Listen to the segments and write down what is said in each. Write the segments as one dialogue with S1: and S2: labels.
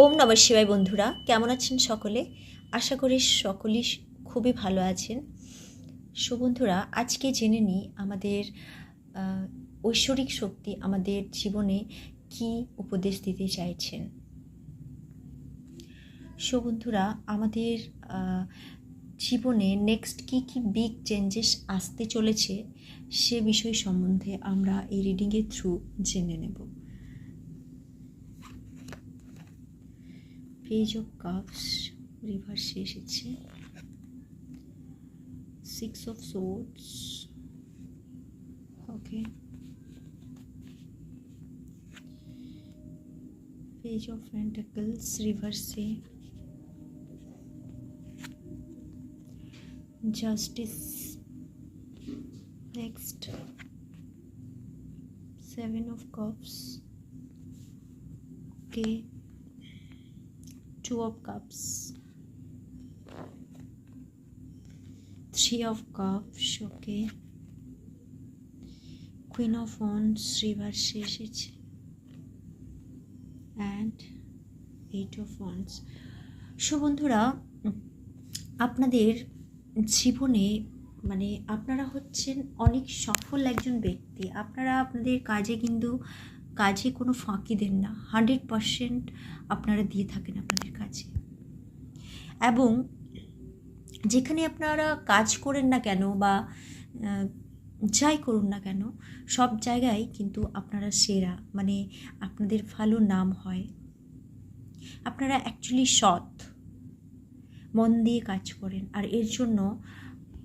S1: ওম নমঃ শিবায় বন্ধুরা, কেমন আছেন সকলে? আশা করি সকলেই খুবই ভালো আছেন। সো বন্ধুরা, আজকে জেনে নিই আমাদের ঐশ্বরিক শক্তি আমাদের জীবনে কি উপদেশ দিতে চাইছেন। সো বন্ধুরা, আমাদের জীবনে নেক্সট কি কি বিগ চেঞ্জেস আসতে চলেছে সে বিষয় সম্বন্ধে আমরা এই রিডিংয়ের থ্রু জেনে নেব। পেজ অফ কাপস রিভার্সে এসেছে। Six of swords okay page of pentacles রিভার্সে justice next seven of cups okay two of cups. Three of cups, okay. Queen of wands reverse এসেছে and eight of wands. So বন্ধুরা, আপনাদের জীবনে মানে আপনারা হচ্ছেন অনেক সফল একজন ব্যক্তি। আপনারা আপনাদের কাজে কিন্তু, কাজে কোনো ফাঁকি দেন না। হান্ড্রেড পারসেন্ট আপনারা দিয়ে থাকেন আপনাদের এবং যেখানে আপনারা কাজ করেন না কেন বা যাই করুন না কেন, সব জায়গায় কিন্তু আপনারা সেরা মানে আপনাদের ভালো নাম হয়। আপনারা অ্যাকচুয়ালি সৎ, মন দিয়ে কাজ করেন, আর এর জন্য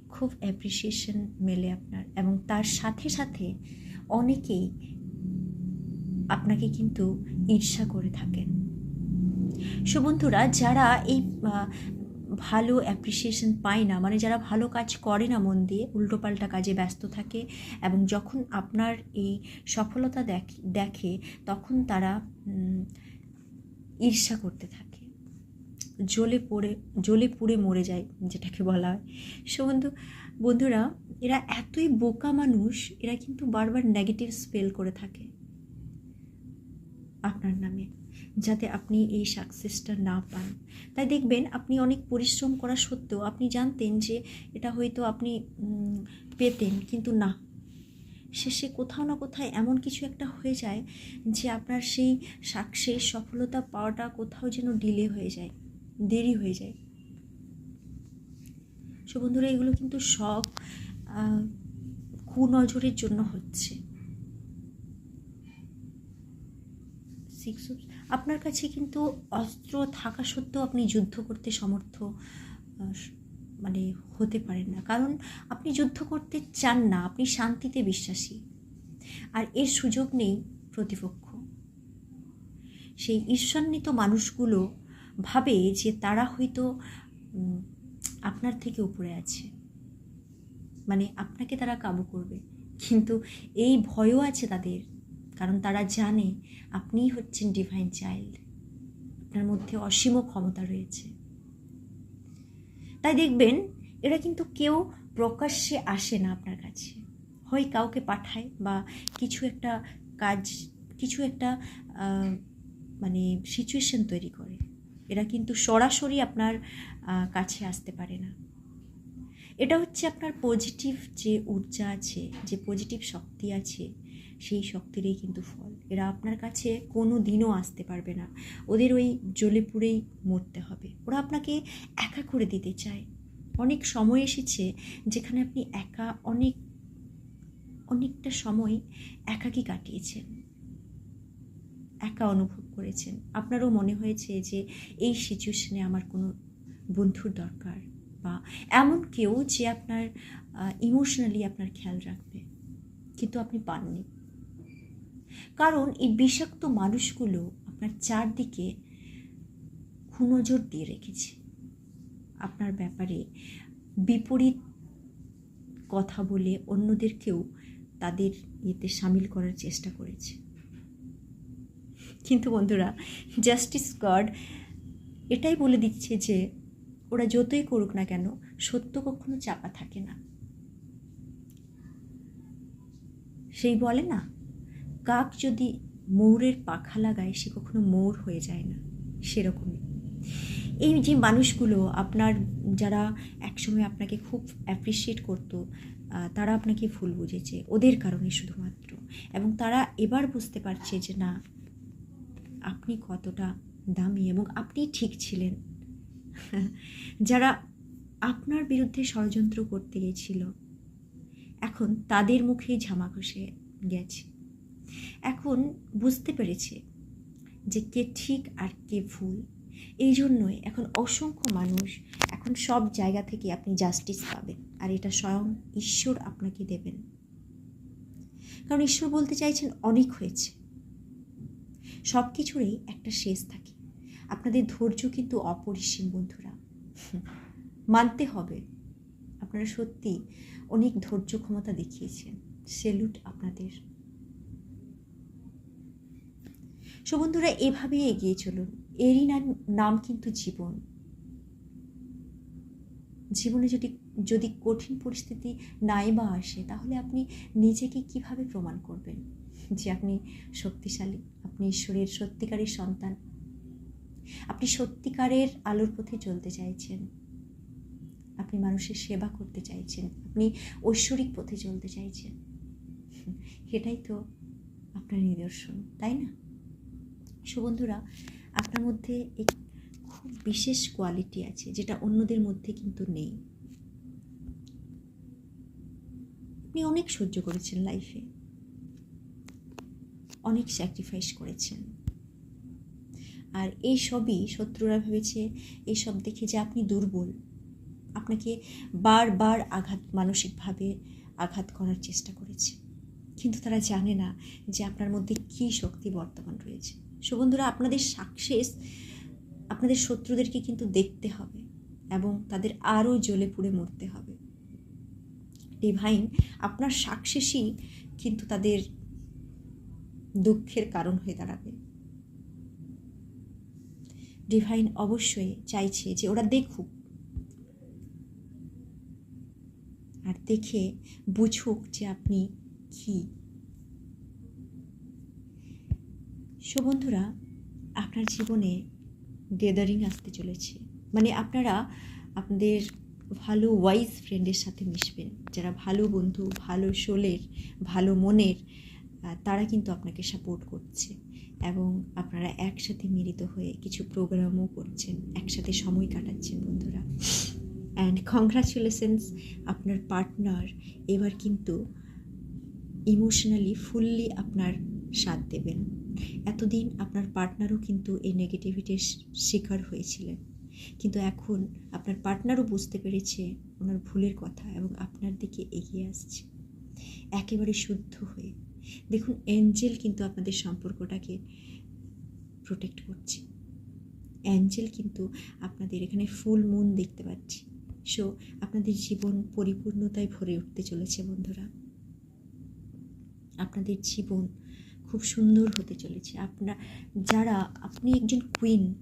S1: খুব অ্যাপ্রিসিয়েশন মেলে আপনার, এবং তার সাথে সাথে অনেকেই আপনাকে কিন্তু ঈর্ষা করে থাকেন। সো বন্ধুরা, যারা এই ভালো অ্যাপ্রিসিয়েশন পায় না মানে যারা ভালো কাজ করে না মন দিয়ে, উল্টোপাল্টা কাজে ব্যস্ত থাকে এবং যখন আপনার এই সফলতা দেখ- দেখে, তখন তারা ঈর্ষা করতে থাকে। জ্বলে পড়ে, জ্বলে পুড়ে মরে যায়, যেটাকে বলা হয়। সো বন্ধু, বন্ধুরা, এরা এতই বোকা মানুষ, এরা কিন্তু বারবার নেগেটিভ স্পেল করে থাকে। আপনার নামে। যাতে আপনি এই সাকসেসটা না পান। তাই দেখবেন আপনি অনেক পরিশ্রম করা সত্ত্বেও আপনি জানতেন যে এটা হয়তো আপনি পেতেন কিন্তু না। শেষে কোথাও না কোথায় এমন কিছু একটা হয়ে যায় যে আপনার সেই সাকসেস সফলতা পাওয়াটা কোথাও যেন ডিলে হয়ে যায়, দেরি হয়ে যায়। সো বন্ধুরা, এগুলো কিন্তু সব কুনজরের জন্য হচ্ছে। সিক্স আপনার কাছে কিন্তু অস্ত্র থাকা সত্ত্বেও আপনি যুদ্ধ করতে সমর্থ মানে হতে পারেন না। কারণ আপনি যুদ্ধ করতে চান না, আপনি শান্তিতে বিশ্বাসী। আর এর সুযোগ নেই প্রতিপক্ষ। সেই ঈশ্বান্বিত মানুষগুলো ভাবে যে তারা হয়তো আপনার থেকে উপরে আছে। মানে আপনাকে তারা কাবু করবে। কিন্তু এই ভয়ও আছে তাদের। কারণ তারা জানে আপনিই হচ্ছেন ডিভাইন চাইল্ড আপনার মধ্যে অসীম ক্ষমতা রয়েছে। তাই দেখবেন, এরা কিন্তু কেউ প্রকাশ্যে আসে না আপনার কাছে। হয় কাউকে পাঠায় বা কিছু একটা কাজ, কিছু একটা মানে সিচুয়েশন তৈরি করে। এরা কিন্তু সরাসরি আপনার কাছে আসতে পারে না। এটা হচ্ছে আপনার পজিটিভ যে ঊর্জা আছে, যে পজিটিভ শক্তি আছে সেই শক্তিরই কিন্তু ফল। এরা আপনার কাছে কোনো দিনও আসতে পারবে না। ওদের ওই জ্বলে পুড়েই মরতে হবে। ওরা আপনাকে একা করে দিতে চায়। অনেক সময় এসেছে যেখানে আপনি একা অনেক, অনেকটা সময় একাকী কাটিয়েছেন। একা অনুভব করেছেন। আপনারও মনে হয়েছে যে এই সিচুয়েশনে আমার কোনো বন্ধুর দরকার বা এমন কেউ যে আপনার ইমোশনালি আপনার খেয়াল রাখবে। কিন্তু আপনি পাননি। কারণ এই বিষাক্ত মানুষগুলো আপনার চারদিকে কুনজর দিয়ে রেখেছে। আপনার ব্যাপারে বিপরীত কথা বলে অন্যদেরকেও তাদের ইয়েতে সামিল করার চেষ্টা করেছে। কিন্তু বন্ধুরা, জাস্টিস গড এটাই বলে দিচ্ছে যে ওরা যতই করুক না কেন, সত্য কখনো চাপা থাকে না। সেই বলে না কাক যদি ময়ূরের পাখা লাগায়, সে কখনো ময়ূর হয়ে যায় না। সেরকমই। এই যে মানুষগুলো, আপনার যারা একসময় আপনাকে খুব অ্যাপ্রিসিয়েট করতো তারা আপনাকে ভুল বুঝেছে, ওদের কারণে শুধুমাত্র। এবং তারা এবার বুঝতে পারছে যে, না, আপনি কতটা দামি এবং আপনি ঠিক ছিলেন। যারা আপনার বিরুদ্ধে ষড়যন্ত্র করতে গেছিল, এখন তাদের মুখেই ঝামা ঘষে গেছে। এখন বুঝতে পেরেছে যে কে ঠিক আর কে ভুল। এই জন্যই এখন অসংখ্য মানুষ এখন সব জায়গা থেকে আপনি জাস্টিস পাবেন আর এটা স্বয়ং ঈশ্বর আপনাকে দেবেন। কারণ ঈশ্বর বলতে চাইছেন অনেক হয়েছে। সব কিছুরই একটা শেষ থাকে। আপনাদের ধৈর্য কিন্তু অপরিসীম বন্ধুরা। মানতে হবে। আপনারা সত্যি অনেক ধৈর্য ক্ষমতা দেখিয়েছেন। সেলুট আপনাদের। সো বন্ধুরা, এভাবেই এগিয়ে চলুন। এরই নাম নাম কিন্তু জীবন। জীবনে যদি যদি কঠিন পরিস্থিতি নাই বা আসে, তাহলে আপনি নিজেকে কীভাবে প্রমাণ করবেন? যে আপনি শক্তিশালী, আপনি ঈশ্বরের সত্যিকারের সন্তান। আপনি সত্যিকারের আলোর পথে চলতে চাইছেন। আপনি মানুষের সেবা করতে চাইছেন। আপনি ঐশ্বরিক পথে চলতে চাইছেন। এটাই তো আপনার নিদর্শন, তাই না? সুবন্ধুরা আপনার মধ্যে এক খুব বিশেষ কোয়ালিটি আছে, যেটা অন্যদের মধ্যে কিন্তু নেই। আপনি অনেক সহ্য করেছেন লাইফে অনেক স্যাক্রিফাইস করেছেন। আর এই সবই শত্রুরা ভেবেছে এইসব দেখে যে আপনি দুর্বল। আপনাকে বারবার আঘাত, মানসিকভাবে আঘাত করার চেষ্টা করেছে। কিন্তু তারা জানে না যে আপনার মধ্যে কী শক্তি বর্তমান রয়েছে। সো বন্ধুরা, আপনাদের সাকসেস আপনাদের শত্রুদেরকে কিন্তু দেখতে হবে এবং তাদের আরও জ্বলে পুড়ে মরতে হবে। ডিভাইন আপনার সাকসেসই কিন্তু তাদের দুঃখের কারণ হয়ে দাঁড়াবে। ডিভাইন অবশ্যই চাইছে যে ওরা দেখুক আর দেখে বুঝুক যে আপনি কি। সো বন্ধুরা, আপনার জীবনে গেদারিং আসতে চলেছে। মানে আপনারা আপনাদের ভালো ওয়াইজ ফ্রেন্ডের সাথে মিশবেন। যারা ভালো বন্ধু, ভালো শোলের, ভালো মনের তারা কিন্তু আপনাকে সাপোর্ট করছে। এবং আপনারা একসাথে মিলিত হয়ে কিছু প্রোগ্রামও করছেন, একসাথে সময় কাটাচ্ছেন বন্ধুরা। অ্যান্ড কংগ্রাচুলেশনস আপনার পার্টনার এবার কিন্তু ইমোশনালি ফুললি আপনার সাথ দেবেন। এতদিন আপনার পার্টনারও কিন্তু এই নেগেটিভিটির শিকার হয়েছিলেন। কিন্তু এখন আপনার পার্টনারও বুঝতে পেরেছে ওনার ভুলের কথা এবং আপনার দিকে এগিয়ে আসছে। একেবারে শুদ্ধ হয়ে। দেখুন অ্যাঞ্জেল কিন্তু আপনাদের সম্পর্কটাকে প্রোটেক্ট করছে। অ্যাঞ্জেল কিন্তু আপনাদের এখানে ফুল মুন দেখতে পাচ্ছি। সো আপনাদের জীবন পরিপূর্ণতায় ভরে উঠতে চলেছে বন্ধুরা। আপনাদের জীবন খুব সুন্দর হতে চলেছে। আপনার, যারা, আপনি একজন কুইন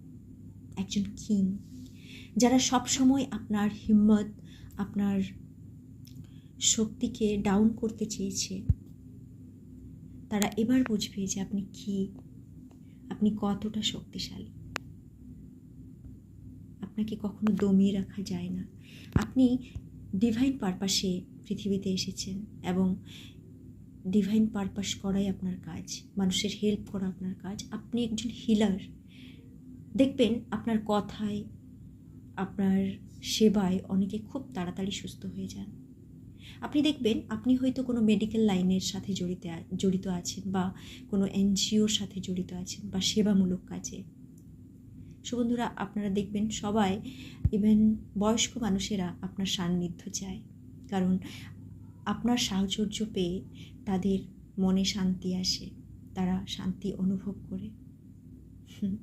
S1: একজন কিং যারা সব সময় আপনার হিম্মত, আপনার শক্তিকে ডাউন করতে চেয়েছে, তারা এবার বুঝবে যে আপনি কি, আপনি কতটা শক্তিশালী। আপনাকে কখনো দমিয়ে রাখা যায় না। আপনি ডিভাইন পারপাসে পৃথিবীতে এসেছেন এবং ডিভাইন পারপাস করাই আপনার কাজ, মানুষের হেল্প করা আপনার কাজ। আপনি একজন হিলার দেখবেন আপনার কথায়, আপনার সেবায় অনেকে খুব তাড়াতাড়ি সুস্থ হয়ে যান। আপনি দেখবেন আপনি হয়তো কোনো মেডিকেল লাইনের সাথে জড়িত জড়িত আছেন বা কোনো এনজিওর সাথে জড়িত আছেন বা সেবামূলক কাজে। সো বন্ধুরা, আপনারা দেখবেন সবাই ইভেন বয়স্ক মানুষেরা আপনার সান্নিধ্য চায়। কারণ আপনার সাহচর্য পেয়ে তাদের মনে শান্তি আসে, তারা শান্তি অনুভব করে।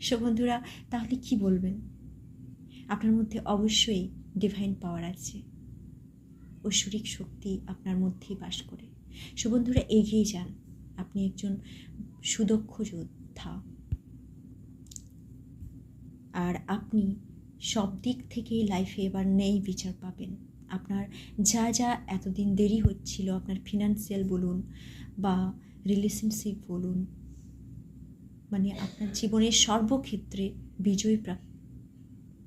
S1: সো বন্ধুরা, তাহলে কি বলবেন? আপনার মধ্যে অবশ্যই ডিভাইন পাওয়ার আছে। ঐশ্বরিক শক্তি আপনার মধ্যেই বাস করে। সো বন্ধুরা, এগিয়ে যান। আপনি একজন সুদক্ষ যোদ্ধা। আর আপনি সব দিক থেকেই লাইফে এবার নেই বিচার পাবেন। আপনার যা যা এতদিন দেরি হচ্ছিল, আপনার ফিনান্সিয়াল বলুন বা রিলেশনশিপ বলুন মানে আপনার জীবনের সর্বক্ষেত্রে বিজয় প্রাপ-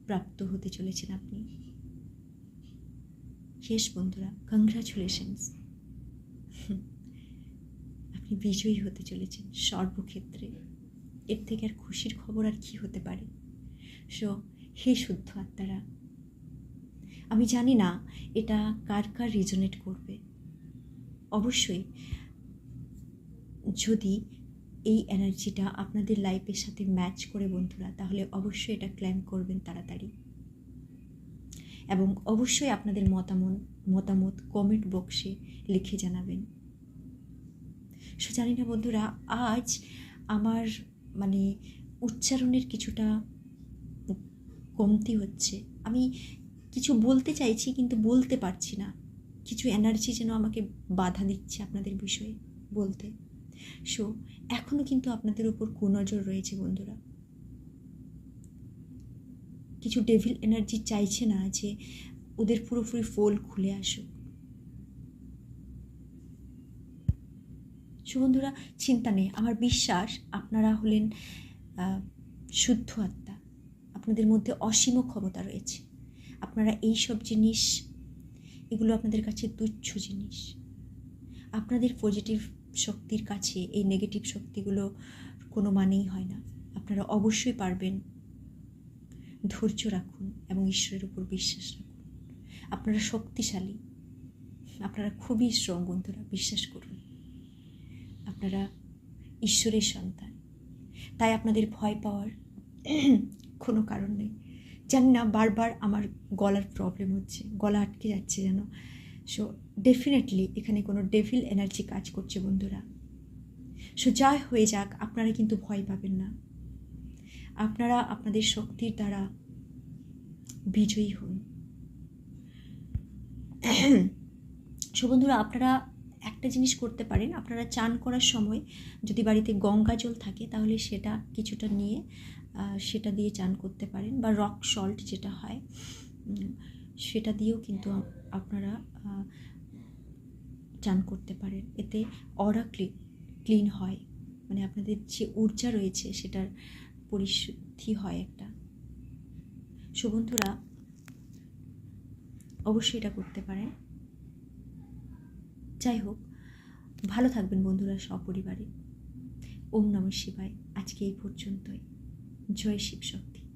S1: প্রাপ্ত হতে চলেছেন আপনি। শেষ বন্ধুরা কংগ্রাচুলেশনস আপনি বিজয়ী হতে চলেছেন সর্বক্ষেত্রে। এর থেকে আর খুশির খবর আর কি হতে পারে? সো হে শুদ্ধ আত্মারা আমি জানি না এটা কার কার রিজনেট করবে। অবশ্যই যদি এই এনার্জিটা আপনাদের লাইফের সাথে ম্যাচ করে বন্ধুরা, তাহলে অবশ্যই এটা ক্লেম করবেন তাড়াতাড়ি। এবং অবশ্যই আপনাদের মতামত মতামত কমেন্ট বক্সে লিখে জানাবেন। সো জানি না বন্ধুরা, আজ আমার মানে উচ্চারণের কিছুটা কমতি হচ্ছে। আমি কিছু বলতে চাইছি কিন্তু বলতে পারছি না। কিছু এনার্জি যেন আমাকে বাধা দিচ্ছে আপনাদের বিষয়ে বলতে। সো এখনও কিন্তু আপনাদের উপর কুনজর রয়েছে বন্ধুরা। কিছু ডেভিল এনার্জি চাইছে না যে ওদের পুরোপুরি ফোল খুলে আসুক। সো বন্ধুরা, চিন্তা নেই। আমার বিশ্বাস আপনারা হলেন শুদ্ধ আত্মা। আপনাদের মধ্যে অসীম ক্ষমতা রয়েছে। আপনারা এই সব জিনিস, এগুলো আপনাদের কাছে তুচ্ছ জিনিস। আপনাদের পজিটিভ শক্তির কাছে এই নেগেটিভ শক্তিগুলো কোনো মানেই হয় না। আপনারা অবশ্যই পারবেন ধৈর্য রাখুন এবং ঈশ্বরের উপর বিশ্বাস রাখুন। আপনারা শক্তিশালী। আপনারা খুবই স্ট্রং বন্ধুরা, বিশ্বাস করুন। আপনারা ঈশ্বরের সন্তান। তাই আপনাদের ভয় পাওয়ার কোনো কারণ নেই। জানি না বারবার আমার গলার প্রবলেম হচ্ছে, গলা আটকে যাচ্ছে যেন। সো ডেফিনেটলি এখানে কোনো ডেভিল এনার্জি কাজ করছে বন্ধুরা। সো যাই হয়ে যাক, আপনারা কিন্তু ভয় পাবেন না। আপনারা আপনাদের শক্তির দ্বারা বিজয়ী হন। সো বন্ধুরা, আপনারা একটা জিনিস করতে পারেন। আপনারা চান করার সময় যদি বাড়িতে গঙ্গা জল থাকে, তাহলে সেটা কিছুটা নিয়ে সেটা দিয়ে চান করতে পারেন বা রক সল্ট যেটা হয় সেটা দিয়েও কিন্তু আপনারা চান করতে পারেন। এতে অরা ক্লিন ক্লিন হয়। মানে আপনাদের যে ঊর্জা রয়েছে সেটার পরিশুদ্ধি হয় একটা। সুবন্ধুরা অবশ্যই এটা করতে পারেন। যাই হোক, ভালো থাকবেন বন্ধুরা সপরিবারে। ওম নমঃ শিবায়। আজকে এই পর্যন্তই। জয় শিব শক্তি।